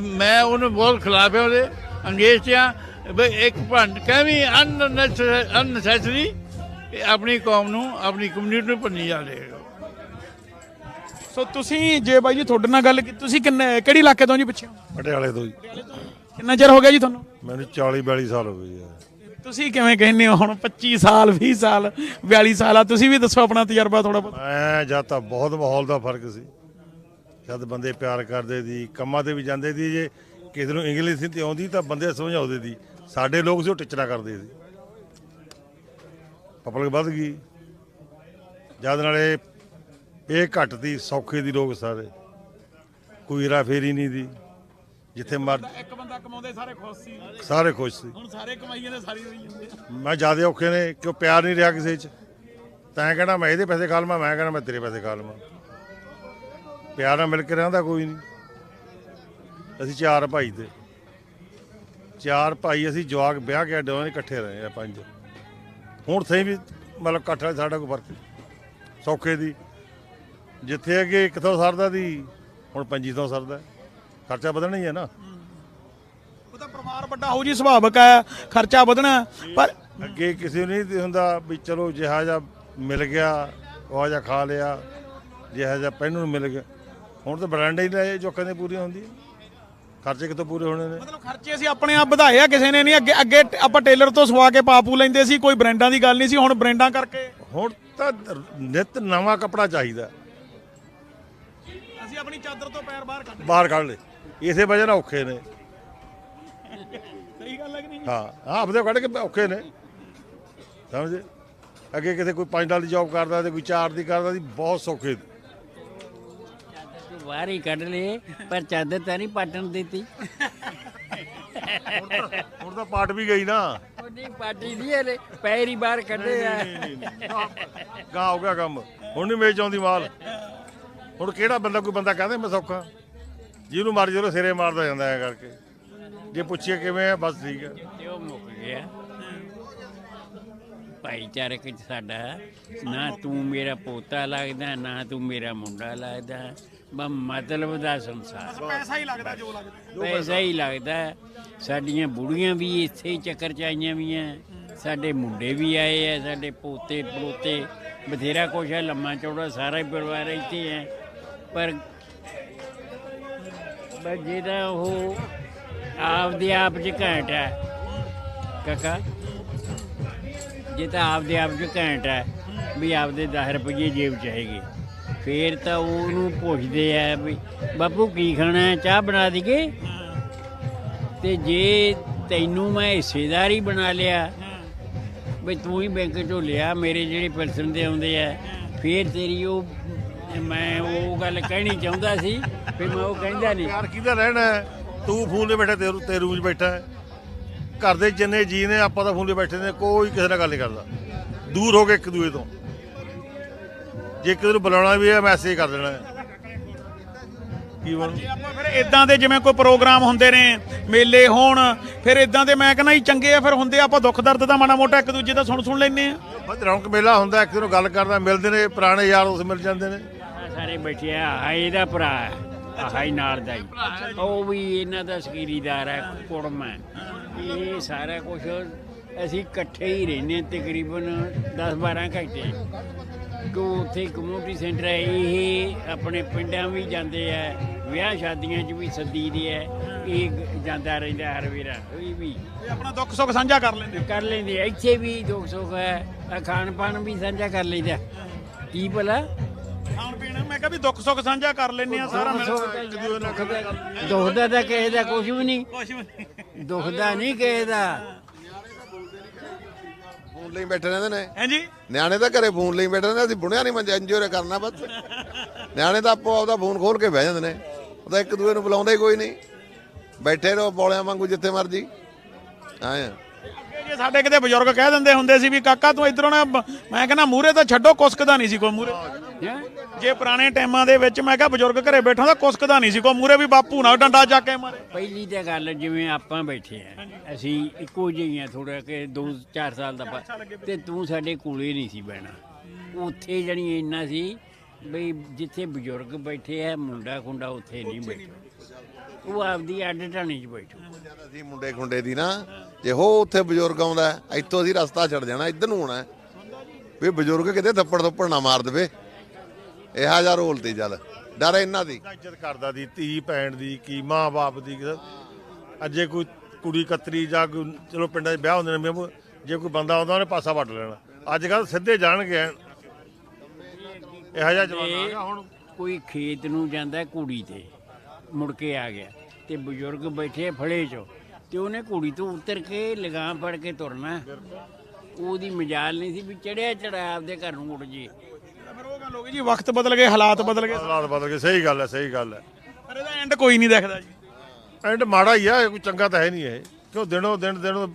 ਮੈਂ ਉਹਨੂੰ ਬਹੁਤ ਖਿਲਾਫ ਹੈ ਉਹਦੇ। ਅੰਗਰੇਜ਼ ਤੇ ਆ। ਵੀ ਇੱਕ ਭੰਡ ਕਹਿੰਦੀ ਅਨਨੈਸੈਸਰੀ ਆਪਣੀ ਕੌਮ ਨੂੰ ਆਪਣੀ ਕਮਿਊਨਿਟੀ ਨੂੰ ਭੰਨੀ ਜਾ ਰਹੇ ਹੋ ਸੋ ਤੁਸੀਂ ਜੇ ਬਾਈ ਜੀ ਤੁਹਾਡੇ ਨਾਲ ਗੱਲ ਕੀਤੀ ਤੁਸੀਂ ਕਿੰਨੇ ਕਿਹੜੀ ਇਲਾਕੇ ਤੋਂ ਜੀ ਪਿੱਛੇ ਪਟਿਆਲੇ ਤੋਂ ਜੀ। ਕਿੰਨਾ ਚਿਰ ਹੋ ਗਿਆ ਜੀ ਤੁਹਾਨੂੰ? ਮੈਨੂੰ 40 42 ਸਾਲ ਹੋ ਗਏ ਜੀ। ਤੁਸੀਂ ਕਿਵੇਂ ਕਹਿੰਦੇ ਹੋ ਹੁਣ? 25 ਸਾਲ 20 ਸਾਲ 42 ਸਾਲ ਆ। ਤੁਸੀਂ ਵੀ ਦੱਸੋ ਆਪਣਾ ਤਜਰਬਾ ਥੋੜਾ ਬਹੁਤ। ਮੈਂ ਜਦ ਤਾਂ ਬਹੁਤ ਮਾਹੌਲ ਦਾ ਫ਼ਰਕ ਸੀ। ਜਦ ਬੰਦੇ ਪਿਆਰ ਕਰਦੇ ਸੀ ਕੰਮਾਂ ਤੇ ਵੀ ਜਾਂਦੇ ਸੀ ਜੇ ਕਿਸੇ ਨੂੰ ਇੰਗਲਿਸ਼ ਨਹੀਂ ਤੇ ਆਉਂਦੀ ਤਾਂ ਬੰਦੇ ਸਮਝਾਉਂਦੇ ਸੀ। ਸਾਡੇ ਲੋਕ ਸੀ ਉਹ ਟਿਚਰਾ ਕਰਦੇ ਸੀ। ਪਬਲਿਕ ਵੱਧ ਗਈ। ਜਦ ਨਾਲੇ ਇਹ ਘੱਟ ਦੀ ਸੌਖੇ ਦੀ ਲੋਕ ਸਾਰੇ। ਕੋਈ ਰਾ ਫੇਰੀ ਨਹੀਂ ਦੀ। ਜਿੱਥੇ ਮਰ ਇੱਕ ਬੰਦਾ ਕਮਾਉਂਦੇ ਸਾਰੇ ਖੁਸ਼ ਸੀ। ਸਾਰੇ ਖੁਸ਼ ਸੀ। ਹੁਣ ਸਾਰੇ ਕਮਾਈਆਂ ਦੇ ਸਾਰੀ ਹੋਈ ਜਾਂਦੇ ਮੈਂ ਜਿਆਦੇ ਔਖੇ ਨੇ ਕਿਉਂ ਪਿਆਰ ਨਹੀਂ ਰਿਹਾ ਕਿਸੇ 'ਚ? ਤੈਂ ਕਹਿਣਾ ਮੈਂ ਇਹਦੇ ਪੈਸੇ ਖਾ ਲਵਾਂ ਮੈਂ ਕਹਿਣਾ ਮੈਂ ਤੇਰੇ ਪੈਸੇ ਖਾ ਲਵਾਂ। ਪਿਆਰ ਨਾਲ ਮਿਲ ਕੇ ਰਹਿੰਦਾ ਕੋਈ ਨਹੀਂ। ਅਸੀਂ ਚਾਰ ਭਾਈ ਤੇ। ਚਾਰ ਭਾਈ ਅਸੀਂ ਜਵਾਕ ਵਿਆਹ ਕੇ ਨੇ ਇਕੱਠੇ ਰਹੇ ਆ ਪੰਜ। ਹੁਣ ਥੇ ਵੀ ਮਤਲਬ ਇਕੱਠਾ ਸਾਡਾ ਕੋਈ ਫ਼ਰਕ ਨਹੀਂ। ਸੌਖੇ ਦੀ। ਜਿੱਥੇ ਅੱਗੇ ਕਿਥੋਂ ਸਰਦਾ ਦੀ ਹੁਣ ਪੰਜੀ ਤੋਂ ਸਰਦਾ। ਖਰਚਾ ਵਧਣਾ ਹੀ ਹੈ ਨਾ। ਉਹ ਤਾਂ ਪਰਿਵਾਰ ਵੱਡਾ ਹੋ ਜੀ ਸੁਭਾਵਿਕ ਹੈ ਖਰਚਾ ਵਧਣਾ ਪਰ ਅੱਗੇ ਕਿਸੇ ਨੂੰ ਨਹੀਂ ਹੁੰਦਾ ਵੀ ਚਲੋ ਜਿਹਾ ਜਿਹਾ ਮਿਲ ਗਿਆ ਉਹ ਜਿਹਾ ਖਾ ਲਿਆ ਜਿਹਾ ਜਿਹਾ ਪਹਿਨੂੰ ਨੂੰ ਮਿਲ ਗਿਆ। ਹੁਣ ਤਾਂ ਬਰਾਂਡੇ ਹੀ ਲਏ ਜੋ ਕਹਿੰਦੇ ਪੂਰੀ ਹੁੰਦੀ ਖਰਚੇ ਕਿਤੋਂ ਪੂਰੇ ਹੋਣੇ ਨੇ? ਮਤਲਬ ਖਰਚੇ ਅਸੀਂ ਆਪਣੇ ਆਪ ਵਧਾਏ ਆ ਕਿਸੇ ਨੇ ਨਹੀਂ। ਅੱਗੇ ਅੱਗੇ ਆਪਾਂ ਟੇਲਰ ਤੋਂ ਸਵਾ ਕੇ ਪਾਪੂ ਲੈਂਦੇ ਸੀ ਕੋਈ ਬ੍ਰਾਂਡਾਂ ਦੀ ਗੱਲ ਨਹੀਂ ਸੀ ਹੁਣ ਬ੍ਰਾਂਡਾਂ ਕਰਕੇ। ਹੁਣ ਤਾਂ ਨਿਤ ਨਵਾਂ ਕੱਪੜਾ ਚਾਹੀਦਾ। ਅਸੀਂ ਆਪਣੀ ਚਾਦਰ ਤੋਂ ਪੈਰ ਬਾਹਰ ਕੱਢ ਬਾਹਰ ਕੱਢ ਲੈ ਇਸੇ ਵਜ੍ਹਾ ਨਾਲ ਔਖੇ ਨੇ। ਸਹੀ ਗੱਲ ਹੈ ਕਿ ਨਹੀਂ ਹਾਂ ਹਾਂ ਆਪਦੇ ਕੱਢ ਕੇ ਔਖੇ ਨੇ। ਸਮਝੇ? ਅੱਗੇ ਕਿਤੇ ਕੋਈ 5 ਡਾਲਰ ਦੀ ਜੌਬ ਕਰਦਾ ਤੇ ਕੋਈ 4 ਦੀ ਕਰਦਾ ਸੀ ਬਹੁਤ ਸੌਖੇ ਸੀ। ਤੂੰ ਬਾਹਰ ਹੀ ਕੱਢ ਲਏ ਪਰ ਚਾਦਰ ਤਾਂ ਨਹੀਂ ਪਾਟਣ ਦਿੱਤੀ। ਹੁਣ ਤਾਂ ਪਾਟ ਵੀ ਗਈ ਨਾ। ਉਹ ਨਹੀਂ ਪਾਟੀ ਦੀ ਹਲੇ ਪੈਰ ਹੀ ਬਾਹਰ ਕੱਢੇ ਆ। ਗਾਂ ਹੋ ਗਿਆ ਕੰਮ। ਹੁਣ ਨਹੀਂ ਵੇਚ ਆਉਂਦੀ ਮਾਲ। ਹੁਣ ਕਿਹੜਾ ਬੰਦਾ ਕੋਈ ਬੰਦਾ ਕਹਿੰਦਾ ਮੈਂ ਸੌਖਾ। ਜਿਹਨੂੰ ਮਰ ਜਦੋਂ ਸਿਰੇ ਮਾਰਦਾ ਜਾਂਦਾ ਹੈ ਕਰਕੇ। ਜੇ ਪੁੱਛੀਏ ਕਿਵੇਂ ਹੈ ਬਸ ਠੀਕ ਹੈ ਤੇ ਉਹ ਮੁੱਕ ਗਿਆ। ਭਾਈਚਾਰਕ ਸਾਡਾ ਨਾ ਤੂੰ ਮੇਰਾ ਪੋਤਾ ਲੱਗਦਾ ਨਾ ਤੂੰ ਮੇਰਾ ਮੁੰਡਾ ਲੱਗਦਾ। ਬਸ ਮਤਲਬ ਦਾ ਸੰਸਾਰ। ਪੈਸਾ ਹੀ ਲੱਗਦਾ ਜੋ ਲੱਗਦਾ। ਪੈਸਾ ਹੀ ਲੱਗਦਾ। ਸਾਡੀਆਂ ਬੁੜੀਆਂ ਵੀ ਇੱਥੇ ਹੀ ਚੱਕਰ ਚ ਆਈਆਂ ਵੀ ਐ। ਸਾਡੇ ਮੁੰਡੇ ਵੀ ਆਏ ਐ ਸਾਡੇ ਪੋਤੇ ਪੜੋਤੇ ਬਥੇਰਾ ਕੁਛ ਹੈ ਲੰਮਾ ਚੌੜਾ ਸਾਰਾ ਹੀ ਪਰਿਵਾਰ ਇੱਥੇ ਹੈ ਪਰ ਜਿਹੜਾ ਉਹ ਆਪਦੇ ਆਪ ਚ ਘੈਂਟ ਹੈ। ਕਾਕਾ? ਜੇ ਤਾਂ ਆਪਦੇ ਆਪ ਚ ਘੈਂਟ ਹੈ ਵੀ ਆਪਦੇ 10 ਰੁਪਏ ਜੇਬ ਚ ਹੈਗੇ। ਫੇਰ ਤਾਂ ਉਹਨੂੰ ਪੁੱਛਦੇ ਆ ਵੀ, ਬਾਪੂ, ਕੀ ਖਾਣਾ ਹੈ? ਚਾਹ ਬਣਾ ਦਈਏ? ਤੇ ਜੇ ਤੈਨੂੰ ਮੈਂ ਹਿੱਸੇਦਾਰੀ ਬਣਾ ਲਿਆ, ਵੀ ਤੂੰ ਹੀ ਬੈਂਕ ਚੋਂ ਲਿਆ, ਮੇਰੇ ਜਿਹੜੇ ਪੈਨਸ਼ਨ ਦੇ ਆਉਂਦੇ ਆ, ਫੇਰ ਤੇਰੀ ਉਹ ਮੈਂ ਉਹ ਗੱਲ ਕਹਿਣੀ ਚਾਹੁੰਦਾ ਸੀ ਵੀ ਮੈਂ ਉਹ ਕਹਿੰਦਾ ਨਹੀਂ। ਯਾਰ ਕਿਹਦਾ ਰਹਿਣਾ ਹੈ? ਤੂੰ ਫੋਨ 'ਤੇ ਬੈਠਾ ਤੇਰੂ ਤੇ ਰੂਮ 'ਚ ਬੈਠਾ ਹੈ। ਘਰ ਦੇ ਜਿੰਨੇ ਜੀ ਨੇ ਆਪਾਂ ਤਾਂ ਫੋਨ 'ਤੇ ਬੈਠੇ ਨੇ ਕੋਈ ਕਿਸੇ ਨਾਲ ਗੱਲ ਨਹੀਂ ਕਰਦਾ। ਦੂਰ ਹੋ ਕੇ ਇੱਕ ਦੂਏ ਤੋਂ। ਜੇ ਕਿਸੇ ਨੂੰ ਬੁਲਾਉਣਾ ਵੀ ਹੈ ਮੈਸੇਜ ਕਰ ਦੇਣਾ ਹੈ। ਕੀ ਬਣ ਜੇ ਆਪਾਂ ਫਿਰ ਇਦਾਂ ਦੇ ਜਿਵੇਂ ਕੋਈ ਪ੍ਰੋਗਰਾਮ ਹੁੰਦੇ ਨੇ ਮੇਲੇ ਹੋਣ ਫਿਰ ਇਦਾਂ ਦੇ ਮੈਂ ਕਹਿੰਦਾ ਜੀ ਚੰਗੇ ਆ ਫਿਰ ਹੁੰਦੇ ਆ, ਆਪਾਂ ਦੁੱਖ ਦਰਦ ਦਾ ਮਾੜਾ ਮੋਟਾ ਇੱਕ ਦੂਜੇ ਦਾ ਸੁਣ ਸੁਣ ਲੈਨੇ ਆ। ਬਸ ਰੌਣਕ ਮੇਲਾ ਹੁੰਦਾ ਇੱਕ ਦੂਜੇ ਨੂੰ ਗੱਲ ਕਰਦਾ ਮਿਲਦੇ ਨੇ ਪੁਰਾਣੇ ਯਾਰ ਉਸ ਮਿਲ ਜਾਂਦੇ ਨੇ। ਸਾਰੇ ਬੈਠੇ ਆ ਆਹ ਇਹਦਾ ਭਰਾ ਹੈ ਆਹ ਹੀ ਨਾਲ ਦਾ ਹੀ। ਉਹ ਵੀ ਇਹਨਾਂ ਦਾ ਸਕੀਰੀਦਾਰ ਹੈ ਕੁੜਮ ਹੈ। ਇਹ ਸਾਰਾ ਕੁਝ ਅਸੀਂ ਇਕੱਠੇ ਹੀ ਰਹਿੰਦੇ ਹਾਂ ਤਕਰੀਬਨ 10 12 ਘੰਟੇ। ਕੋ ਉੱਥੇ ਕਮਿਊਨਿਟੀ ਸੈਂਟਰ ਹੈ ਇਹ ਆਪਣੇ ਪਿੰਡਾਂ ਵੀ ਜਾਂਦੇ ਆ ਵਿਆਹ ਸ਼ਾਦੀਆਂ 'ਚ ਵੀ ਸੱਦੀ ਦੇ ਹੈ ਇਹ ਜਾਂਦਾ ਰਹਿੰਦਾ ਹਰ ਵੇਰਾ ਇਹ ਵੀ। ਇਹ ਆਪਣਾ ਦੁੱਖ ਸੁੱਖ ਸਾਂਝਾ ਕਰ ਲੈਂਦੇ ਕਰ ਲੈਂਦੇ। ਇੱਥੇ ਵੀ ਦੁੱਖ ਸੁੱਖ ਹੈ ਖਾਣ ਪਾਣ ਵੀ ਸਾਂਝਾ ਕਰ ਲਈਦਾ। ਕੀ ਭਲਾ? ਮੈਂ ਕਿਹਾ ਵੀ ਦੁੱਖ ਸੁੱਖ ਸਾਂਝਾ ਕਰ ਲੈਨੇ ਆ ਸਾਰਾ ਮਿਲ ਦੁੱਖ ਦਾ ਤਾਂ ਕਿਸੇ ਦਾ ਕੁਝ ਵੀ ਨਹੀਂ। ਕੁਛ ਵੀ ਨਹੀਂ। ਦੁੱਖ ਦਾ ਨਹੀਂ ਕਿਸੇ ਦਾ। ਫੋਨ ਲਈ ਬੈਠੇ ਰਹਿੰਦੇ ਨੇ। ਹਾਂਜੀ? ਨਿਆਣੇ ਤਾਂ ਘਰੇ ਫੋਨ ਲਈ ਬੈਠੇ ਨੇ ਅਸੀਂ ਬੁੜਿਆ ਨਹੀਂ ਮੰਜੇ ਇੰਜੋਏ ਕਰਨਾ ਬਸ। ਨਿਆਣੇ ਤਾਂ ਆਪੋ ਆਪਦਾ ਫੋਨ ਖੋਲ ਕੇ ਬਹਿ ਜਾਂਦੇ ਨੇ। ਉਹ ਤਾਂ ਇੱਕ ਦੂਏ ਨੂੰ ਬੁਲਾਉਂਦਾ ਹੀ ਕੋਈ ਨਹੀਂ। ਬੈਠੇ ਰਹੋ ਬੋਲਿਆਂ ਵਾਂਗੂ ਜਿੱਥੇ ਮਰਜ਼ੀ। ਆਏ ਜੇ ਸਾਡੇ ਕਿਤੇ ਬਜ਼ੁਰਗ ਕਹਿ ਦਿੰਦੇ ਹੁੰਦੇ ਸੀ ਵੀ ਕਾਕਾ ਤੂੰ ਇਧਰੋਂ ਨਾ ਬ- ਮੈਂ ਕਹਿੰਦਾ ਮੂਰੇ ਤਾਂ ਛੱਡੋ ਕੁਸਕਦਾ ਨਹੀਂ ਸੀ ਕੋਈ ਮੂਰੇ? ਜੇ ਪੁਰਾਣੇ ਟਾਈਮਾਂ ਦੇ ਵਿੱਚ ਮੈਂ ਕਿਹਾ ਬਜ਼ੁਰਗ ਘਰੇ ਬੈਠਾ ਤਾਂ ਕੁਸਕਦਾ ਨਹੀਂ ਸੀ ਕੋਈ ਮੂਰੇ ਵੀ ਬਾਪੂ ਨਾ ਡੰਡਾ ਚੱਕ ਕੇ ਮਾਰੇ। ਪਹਿਲੀ ਤਾਂ ਗੱਲ ਜਿਵੇਂ ਆਪਾਂ ਬੈਠੇ ਆ ਅਸੀਂ ਇੱਕੋ ਜਿਹੇ ਆ ਥੋੜਾ ਕਿ 2-4 ਸਾਲ ਦਾ ਫ਼ਰਕ। ਤੇ ਤੂੰ ਸਾਡੇ ਕੋਲੇ ਨਹੀਂ ਸੀ ਬਹਿਣਾ। ਉੱਥੇ ਜਣੀ ਇੰਨਾ ਸੀ ਬਈ ਜਿੱਥੇ ਬਜ਼ੁਰਗ ਬੈਠੇ ਆ ਮੁੰਡਾ ਖੁੰਡਾ ਉੱਥੇ ਨਹੀਂ ਬੈਠਾ। ਉਹ ਆਪਦੀ ਅੱਡ ਢਾਣੀ 'ਚ ਬੈਠੂ। ਮੁੰਡੇ ਖੁੰਡੇ ਦੀ ਨਾ। ਜੇ ਹੋ ਉੱਥੇ ਬਜ਼ੁਰਗ ਆਉਂਦਾ ਇੱਥੋਂ ਅਸੀਂ ਰਸਤਾ ਛੱਡ ਜਾਣਾ ਇੱਧਰ ਨੂੰ ਹੈ। ਵੀ ਬਜ਼ੁਰਗ ਕਿਤੇ ਥੱਪੜ ਥੱਪੜ ਨਾ ਮਾਰ ਦੇਵੇ। ਇਹੋ ਜਿਹਾ ਰੋਲ ਤੇ ਚੱਲ ਡਰ ਇਹਨਾਂ ਦੀ। ਇੱਜ਼ਤ ਕਰਦਾ ਦੀ ਧੀ ਭੈਣ ਦੀ ਕੀ ਮਾਂ-ਬਾਪ ਦੀ। ਅੱਜੇ ਕੋਈ ਕੁੜੀ ਕਤਰੀ ਜਾਂ ਕੋਈ ਚਲੋ ਪਿੰਡਾਂ 'ਚ ਵਿਆਹ ਹੁੰਦੇ ਨੇ ਜੇ ਕੋਈ ਬੰਦਾ ਆਉਂਦਾ ਉਹਨੇ ਪਾਸਾ ਵੱਟ ਲੈਣਾ। ਅੱਜ ਕੱਲ ਸਿੱਧੇ ਜਾਣਗੇ ਇਹੋ ਜਿਹਾ ਜਮਾਨਾ ਆ। ਗਿਆ ਹੁਣ ਕੋਈ ਖੇਤ ਨੂੰ ਜਾਂਦਾ ਕੁੜੀ ਤੇ ਮੁੜ ਕੇ ਆ ਗਿਆ ਤੇ ਬਜ਼ੁਰਗ ਬੈਠੇ ਫੜੇ 'ਚ। ਤੇ ਉਹਨੇ ਕੁੜੀ ਤੋਂ ਉਤਰ ਕੇ ਲਗਾਮ ਫੜ ਕੇ ਤੁਰਨਾ। ਉਹਦੀ ਮਜਾਲ ਨਹੀਂ ਸੀ ਵੀ ਚੜਿਆ ਚੜਾ ਆਪਦੇ ਘਰ ਨੂੰ ਉੱਡ ਜੇ। ਫਿਰ ਉਹ ਗੱਲ ਹੋ ਗਈ ਜੀ ਵਕਤ ਬਦਲ ਗਏ ਹਾਲਾਤ ਬਦਲ ਗਏ। ਹਾਲਾਤ ਬਦਲ ਗਏ ਸਹੀ ਗੱਲ ਹੈ ਸਹੀ ਗੱਲ ਹੈ। ਪਰ ਇਹਦਾ ਐਂਡ ਕੋਈ ਨਹੀਂ ਦੇਖਦਾ ਜੀ। ਐਂਡ ਮਾੜਾ ਹੀ ਆ ਕੋਈ ਚੰਗਾ ਤਾਂ ਹੈ ਨਹੀਂ ਇਹ। ਕਿਉਂ ਦਿਨੋਂ ਦਿਨ ਦਿਨੋਂ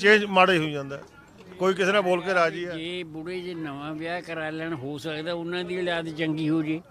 ਚੇਂਜ ਮਾੜਾ ਹੀ ਹੋਈ ਜਾਂਦਾ ਕੋਈ ਕਿਸੇ ਨਾਲ ਬੋਲ ਕੇ ਰਾਜੀ ਹੈ। ਜੇ ਬੁੜੇ ਜੇ ਨਵਾਂ ਵਿਆਹ ਕਰਾ ਲੈਣ ਹੋ ਸਕਦਾ ਉਹਨਾਂ ਦੀ ਔਲਾਦ ਚੰਗੀ ਹੋ ਜੇ।